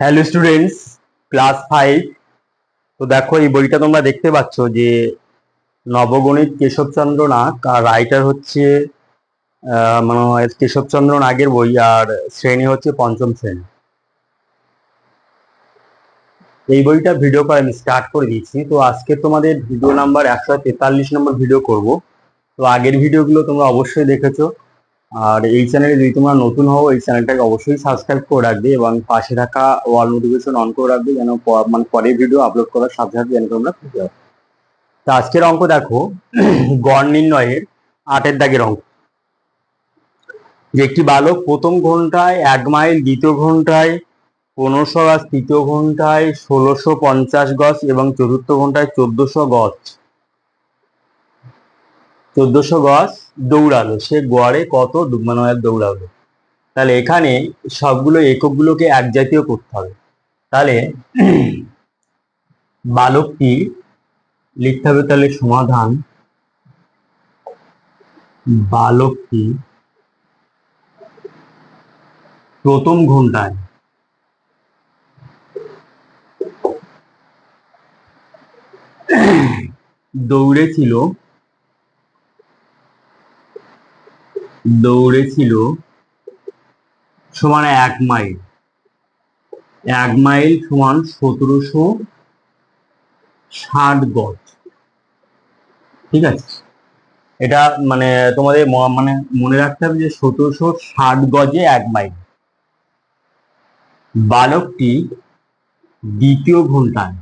Hello students class five তো দেখো, এই বইটা তোমরা দেখতে পাচ্ছ যে নবগণিত কেশবচন্দ্র নাগ আর রাইটার হচ্ছে মানে কেশবচন্দ্র নাগের বই আর শ্রেণি হচ্ছে পঞ্চম শ্রেণি। এই বইটা ভিডিও করা আমি স্টার্ট করে দিয়েছি। তো আজকে তোমাদের ভিডিও নাম্বার একশো তেতাল্লিশ নম্বর ভিডিও করব। তো আগের ভিডিওগুলো তোমরা অবশ্যই দেখেছ। আর এই চ্যানেলে যদি তোমরা নতুন হও, এই চ্যানেলটাকে অবশ্যই সাবস্ক্রাইব করে রাখবে এবং পাশে থাকা ওয়াল নোটিফিকেশন অন করে রাখবে যেন মানে পরের ভিডিও আপলোড করার সাথে সাথে যেন তোমরা পেয়ে যাও। তো আজকের অঙ্ক দেখো, গড় নির্ণয়ের আটের দাগের অঙ্ক। যে একটি বালক প্রথম ঘন্টায় এক মাইল, দ্বিতীয় ঘন্টায় পনেরোশো গজ তৃতীয় ঘন্টায় ষোলোশো পঞ্চাশ গজ এবং চতুর্থ ঘন্টায় চোদ্দশো গজ চোদ্দশো গজ দৌড়ালো। সে গড়ে কত দু- মানে দৌড়ালো। তাহলে এখানে সবগুলো এককগুলোকে এক জাতীয় করতে হবে। তাহলে বালকটি লিখতে হবে তাহলে সমাধান বালকটি প্রথম ঘন্টায়। দৌড়েছিল দৌড়েছিল সমান এক মাইল। এক মাইল সমান সতেরোশো ষাট গজ। ঠিক আছে? এটা মানে তোমাদের মানে মনে রাখতে হবে যে সতেরোশো ষাট গজে এক মাইল। বালকটি দ্বিতীয় ঘন্টায়।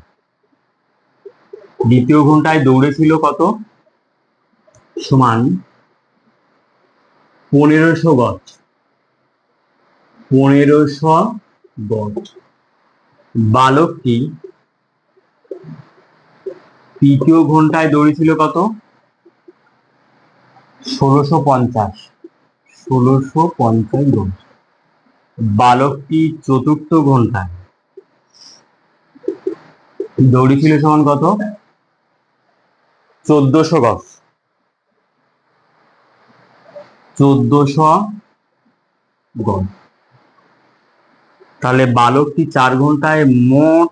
দ্বিতীয় ঘন্টায় দৌড়েছিল কত? সমান পনেরোশো গজ। পনেরোশো গজ। বালকটি তৃতীয় ঘন্টায় দৌড়েছিল কত? ষোলোশো পঞ্চাশ। ষোলোশো পঞ্চাশ গজ। বালকটি চতুর্থ ঘন্টায়? দৌড়েছিল সমান কত? চোদ্দশো গজ। চোদ্দশো গজ তাহলে বালকটি চার ঘন্টায় মোট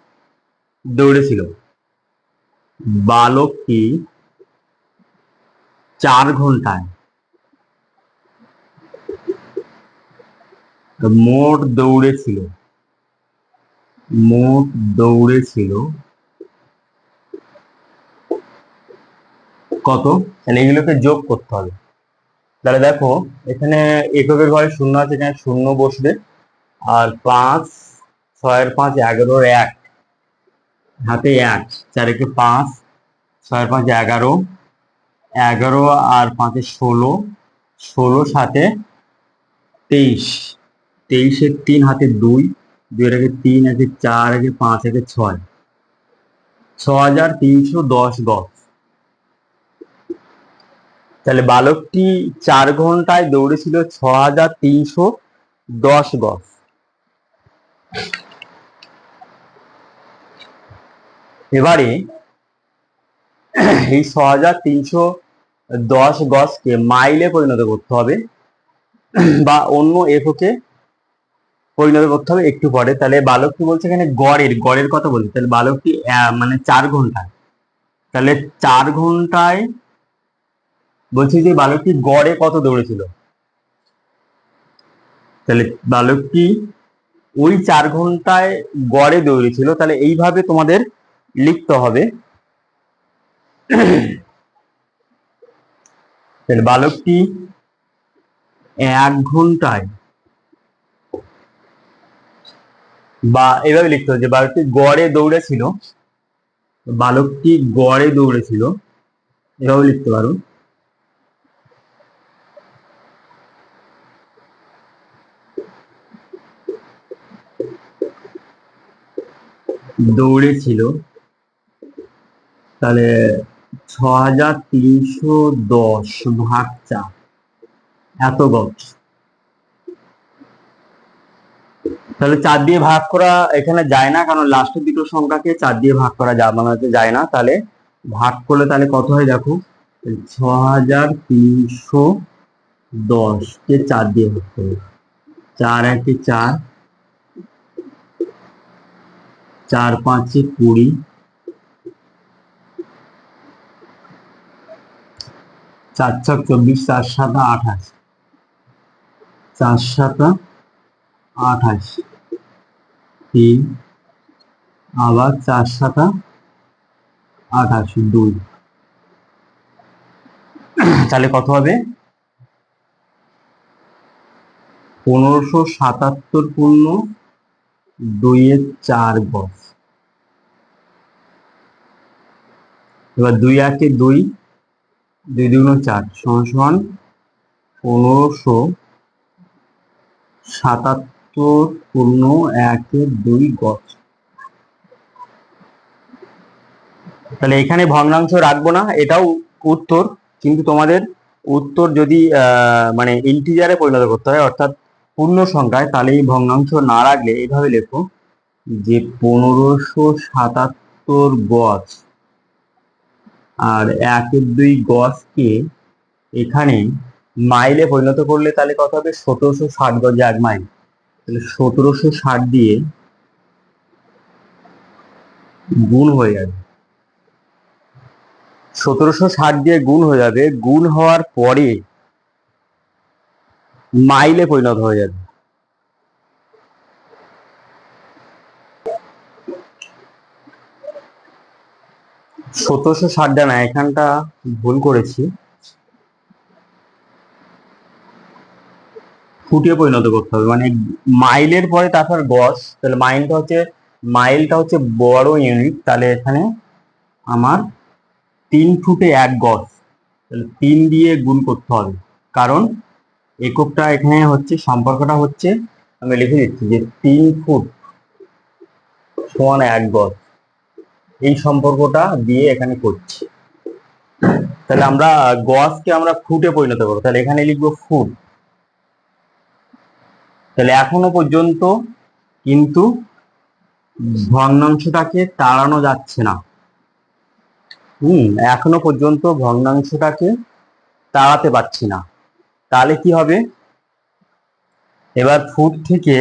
দৌড়েছিল। বালকটি চার ঘন্টায় মোট দৌড়েছিল। মোট দৌড়েছিল কত? তাহলে এগুলোকে যোগ করতে হবে। তাহলে দেখো, এখানে এককের ঘরে শূন্য আছে, এখানে শূন্য বসবে। আর পাঁচ, ছয়ের পাঁচ, এগারোর এক। হাতে এক, চারেকে পাঁচ, ছয়ের পাঁচ, এগারো। এগারো আর পাঁচে ষোলো। ষোলো সাথে তেইশ। তেইশের তিন, হাতে দুই। দুইয়ের আগে তিন, একে চার, একে পাঁচ, একে ছয়। ছ হাজার তিনশো দশ গজ। তাহলে বালকটি চার ঘন্টায় দৌড়েছিল ছ হাজার তিনশো দশ গজ এবারে এই ছ হাজার তিনশো দশ গজকে মাইলে পরিণত করতে হবে বা অন্য এককে পরিণত করতে হবে একটু পরে। তাহলে বালকটি বলছে এখানে গড়ের গড়ের কথা বলছে। তাহলে বালকটি মানে চার ঘন্টায়। তাহলে চার ঘন্টায় বলছি যে বালকটি গড়ে কত দৌড়েছিল? তাহলে বালকটি ওই চার ঘন্টায় গড়ে দৌড়েছিল, তাহলে এইভাবে তোমাদের লিখতে হবে। তাহলে বালকটি এক ঘন্টায় বা এভাবে লিখতে হবে যে বালকটি গড়ে দৌড়েছিল, বালকটি গড়ে দৌড়েছিল, এভাবে লিখতে পারো। দৌড়েছিল তাহলে ছ হাজার তিনশো দশ ভাগ চার, এত গজ। তাহলে চার দিয়ে ভাগ করা এখানে যায় না, কারণ লাস্টের দুটো সংখ্যাকে চার দিয়ে ভাগ করা যায় মানে যায় না। তাহলে ভাগ করলে তাহলে কত হয় দেখো? ছ হাজার তিনশো দশ কে চার দিয়ে ভাগ করবে চার একে চার চার পাঁচে কুড়ি। চার ছক চব্বিশ, চার সাতা আঠাশ। চার সাতা আঠাশ। তিন, আবার চার সাতা আঠাশ, দুই। তাহলে কত হবে? পনেরোশো সাতাত্তর পূর্ণ দুইয়ের চার গজ। এবার দুই একে দুই দুই দুগুণ চার, সমান সমান পনেরোশো সাতাত্তর পূর্ণ একের দুই গজ। তাহলে এখানে ভগ্নাংশ রাখব না, এটাও উত্তর, কিন্তু তোমাদের উত্তর যদি মানে ইন্টিজারে পরিণত করতে হয়, অর্থাৎ পূর্ণ সংখ্যায় তাহলে এই ভগ্নাংশ না রাখলে এইভাবে লেখো যে পনেরোশো সাতাত্তর গজ আর একের দুই গজকে এখানে মাইলে পরিণত করলে তাহলে কত হবে? সতেরোশো ষাট গজে এক মাইল তাহলে সতেরোশো ষাট দিয়ে গুণ হয়ে যাবে। সতেরোশো ষাট দিয়ে গুণ হয়ে যাবে। গুণ হওয়ার পরে মাইলে পরিণত হয়ে যাবে। সতেরোশো ষাট জানা এখানটা ভুল করেছি। ফুটে পরিণত করতে হবে। মানে মাইলের পরে তারপর গজ তাহলে মাইলটা হচ্ছে মাইলটা হচ্ছে বড় ইউনিট তাহলে এখানে আমার তিন ফুটে এক গজ তাহলে তিন দিয়ে গুণ করতে হবে। কারণ এককটা এখানে হচ্ছে, সম্পর্কটা হচ্ছে, আমি লিখে দিচ্ছি যে তিন ফুট সমান এক গজ। এই সম্পর্কটা দিয়ে এখানে করছি। তাহলে আমরা গজকে আমরা ফুটে পরিণত করব। তাহলে এখানে লিখব ফুট। তাহলে এখনও পর্যন্ত কিন্তু ভগ্নাংশটাকে তাড়ানো যাচ্ছে না। হুম, এখনও পর্যন্ত ভগ্নাংশটাকে তাড়াতে পারছি না। তাহলে কি হবে? এবার ফুট থেকে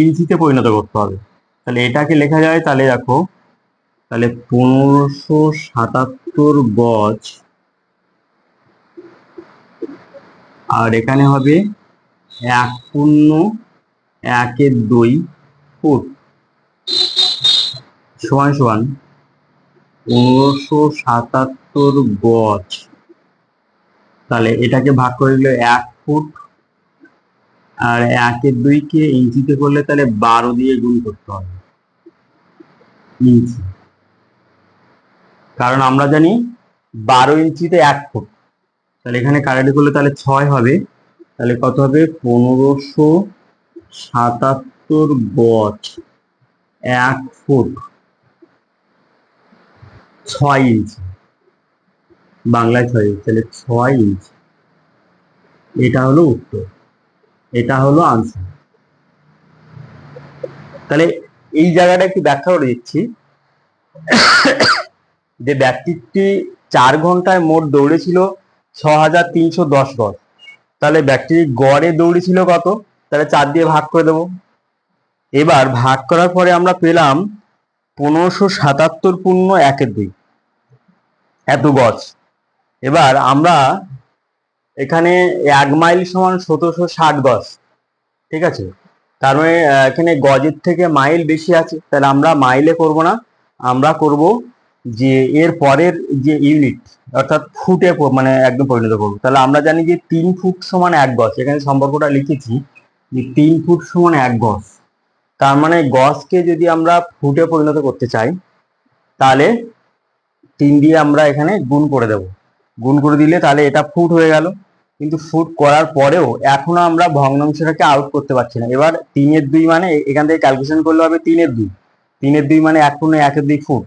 ইঞ্চিতে পরিণত করতে হবে। তাহলে এটাকে লেখা যায়, তাহলে দেখো, তাহলে পনেরোশো সাতাত্তর গজ আর এখানে হবে এক শূন্য একের দুই ফুট। সমান সমান পনেরোশো সাতাত্তর গজ তাহলে এটাকে ভাগ করে দিলে এক ফুট আর একের দুইকে ইঞ্চিতে করলে তাহলে বারো দিয়ে গুণ করতে হবে। ইঞ্চি। কারণ আমরা জানি বারো ইঞ্চিতে এক ফুট। তাহলে এখানে কাটাটি করলে তাহলে ছয় হবে। তাহলে কত হবে? পনেরোশো সাতাত্তর গজ এক ফুট। ছয় ইঞ্চি। বাংলায় ছয় ইঞ্চ তাহলে ছয় ইঞ্চ এটা হলো উত্তর। এটা হলো আনসার তাহলে এই জায়গাটা একটু ব্যাখ্যা করে দিচ্ছি। যে ব্যক্তিটি চার ঘন্টায় মোট দৌড়েছিল ছ হাজার তিনশো দশ গজ তাহলে ব্যক্তি গড়ে দৌড়েছিল কত? তাহলে চার দিয়ে ভাগ করে দেবো। এবার ভাগ করার পরে আমরা পেলাম পনেরোশো সাতাত্তর পূর্ণ একের দুই। এত গজ। এবার আমরা এখানে এক মাইল সমান সতেরোশো ষাট গজ ঠিক আছে? তার মানে এখানে গজের থেকে মাইল বেশি আছে, তাহলে আমরা মাইলে করব না, আমরা করব যে এর পরের যে ইউনিট, অর্থাৎ ফুটে মানে একদম পরিণত করব। তাহলে আমরা জানি যে তিন ফুট সমান এক গজ, এখানে সম্পর্কটা লিখেছি যে তিন ফুট সমান এক গজ। তার মানে গজকে যদি আমরা ফুটে পরিণত করতে চাই, তাহলে তিন দিয়ে আমরা এখানে গুণ করে দেব। গুণ করে দিলে তাহলে এটা ফুট হয়ে গেল। কিন্তু ফুট করার পরেও এখনও আমরা ভগ্নাংশটাকে আউট করতে পারছি না। এবার তিনের দুই মানে এখান থেকে ক্যালকুলেশন করলে হবে তিনের দুই। তিনের দুই মানে এক পূর্ণ একের দুই ফুট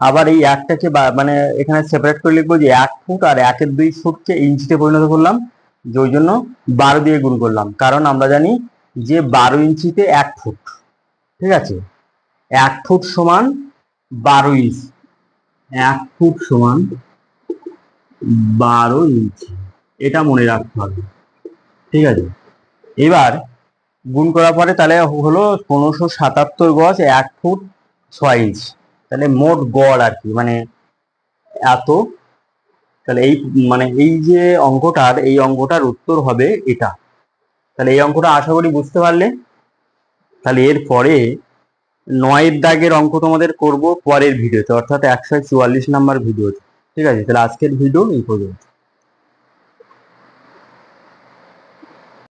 আবার এই একটাকে মানে এখানে সেপারেট করে লিখব যে এক ফুট আর একের দুই ফুটকে ইঞ্চিতে পরিণত করলাম। যে ওই জন্য বারো দিয়ে গুণ করলাম। কারণ আমরা জানি যে বারো ইঞ্চিতে এক ফুট ঠিক আছে? এক ফুট সমান বারো ইঞ্চি। এক ফুট সমান বারো ইঞ্চি এটা মনে রাখতে হবে। ঠিক আছে? এবার গুণ করার পরে তাহলে হলো পনেরোশো সাতাত্তর গজ এক ফুট ছয় ইঞ্চ তাহলে মোট গড় আর কি মানে এত। তাহলে এই মানে এই যে অঙ্কটার, এই অঙ্কটার উত্তর হবে এটা। তাহলে এই অঙ্কটা আশা করি বুঝতে পারলে। তাহলে এর পরে নয়ের দাগের অঙ্ক তোমাদের করব পরের ভিডিওতে, অর্থাৎ একশো চুয়াল্লিশ নাম্বার ভিডিওতে। ঠিক আছে তাহলে আজকের ভিডিও এই পর্যন্ত।